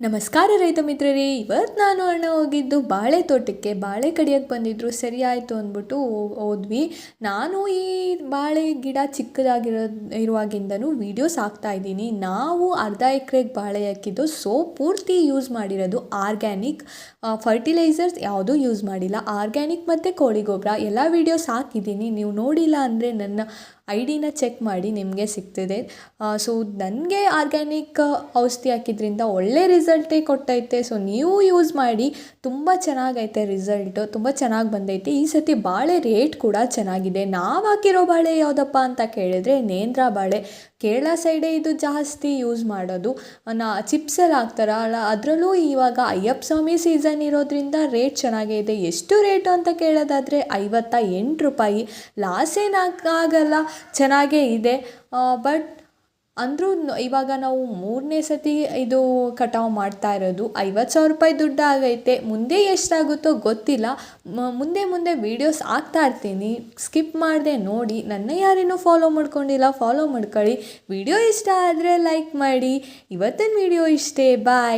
ನಮಸ್ಕಾರ ರೈತ ಮಿತ್ರರೇ ಇವತ್ತು ನಾನು ಅಣ್ಣ ಹೋಗಿದ್ದು ಬಾಳೆ ತೋಟಕ್ಕೆ ಬಾಳೆ ಕಡಿಯೋಕ್ಕೆ ಬಂದಿದ್ದರು ಸರಿ ಆಯಿತು ಅಂದ್ಬಿಟ್ಟು ಹೋದ್ವಿ. ನಾನು ಈ ಬಾಳೆ ಗಿಡ ಚಿಕ್ಕದಾಗಿರೋ ಇರುವಾಗಿಂದನೂ ವೀಡಿಯೋಸ್ ಇದ್ದೀನಿ. ನಾವು ಅರ್ಧ ಎಕರೆಗೆ ಬಾಳೆ ಹಾಕಿದ್ದು ಸೊ ಪೂರ್ತಿ ಯೂಸ್ ಮಾಡಿರೋದು ಆರ್ಗ್ಯಾನಿಕ್ ಫರ್ಟಿಲೈಸರ್ಸ್ ಯಾವುದೂ ಯೂಸ್ ಮಾಡಿಲ್ಲ. ಆರ್ಗ್ಯಾನಿಕ್ ಮತ್ತು ಕೋಳಿ ಗೊಬ್ಬರ ಎಲ್ಲ ವೀಡಿಯೋಸ್ ಹಾಕಿದ್ದೀನಿ. ನೀವು ನೋಡಿಲ್ಲ ಅಂದರೆ ನನ್ನ ಐ ಡಿನ ಚೆಕ್ ಮಾಡಿ ನಿಮಗೆ ಸಿಗ್ತದೆ. ಸೊ ನನಗೆ ಆರ್ಗ್ಯಾನಿಕ್ ಔಷಧಿ ಹಾಕಿದ್ರಿಂದ ಒಳ್ಳೆ ರಿಸಲ್ಟೇ ಕೊಟ್ಟೈತೆ. ಸೊ ನೀವು ಯೂಸ್ ಮಾಡಿ ತುಂಬ ಚೆನ್ನಾಗೈತೆ ರಿಸಲ್ಟು ತುಂಬ ಚೆನ್ನಾಗಿ ಬಂದೈತೆ. ಈ ಸತಿ ಬಾಳೆ ರೇಟ್ ಕೂಡ ಚೆನ್ನಾಗಿದೆ. ನಾವು ಹಾಕಿರೋ ಬಾಳೆ ಯಾವುದಪ್ಪ ಅಂತ ಕೇಳಿದರೆ ನೇಂದ್ರ ಬಾಳೆ. ಕೇರಳ ಸೈಡೇ ಇದು ಜಾಸ್ತಿ ಯೂಸ್ ಮಾಡೋದು. ನಾ ಚಿಪ್ಸಲ್ಲಿ ಹಾಕ್ತಾರಲ್ಲ ಅದರಲ್ಲೂ ಇವಾಗ ಅಯ್ಯಪ್ಪ ಸ್ವಾಮಿ ಸೀಸನ್ ಇರೋದ್ರಿಂದ ರೇಟ್ ಚೆನ್ನಾಗೇ ಇದೆ ಎಷ್ಟು ರೇಟು ಅಂತ ಕೇಳೋದಾದರೆ ಐವತ್ತ ಎಂಟು ರೂಪಾಯಿ. ಲಾಸ್ ಏನಾಗಲ್ಲ ಚೆನ್ನಾಗೇ ಇದೆ. ಬಟ್ ಅಂದರೂ ಇವಾಗ ನಾವು ಮೂರನೇ ಸತಿ ಇದು ಕಟಾವು ಮಾಡ್ತಾ ಇರೋದು, ಐವತ್ತು ಸಾವಿರ ರೂಪಾಯಿ ದುಡ್ಡು ಆಗೈತೆ. ಮುಂದೆ ಎಷ್ಟಾಗುತ್ತೋ ಗೊತ್ತಿಲ್ಲ. ಮುಂದೆ ಮುಂದೆ ವೀಡಿಯೋಸ್ ಆಗ್ತಾ ಇರ್ತೀನಿ. ಸ್ಕಿಪ್ ಮಾಡದೆ ನೋಡಿ. ನನ್ನ ಯಾರೇನೂ ಫಾಲೋ ಮಾಡ್ಕೊಂಡಿಲ್ಲ. ಫಾಲೋ ಮಾಡ್ಕೊಳ್ಳಿ. ವಿಡಿಯೋ ಇಷ್ಟ ಆದರೆ ಲೈಕ್ ಮಾಡಿ. ಇವತ್ತಿನ ವಿಡಿಯೋ ಇಷ್ಟೇ. ಬಾಯ್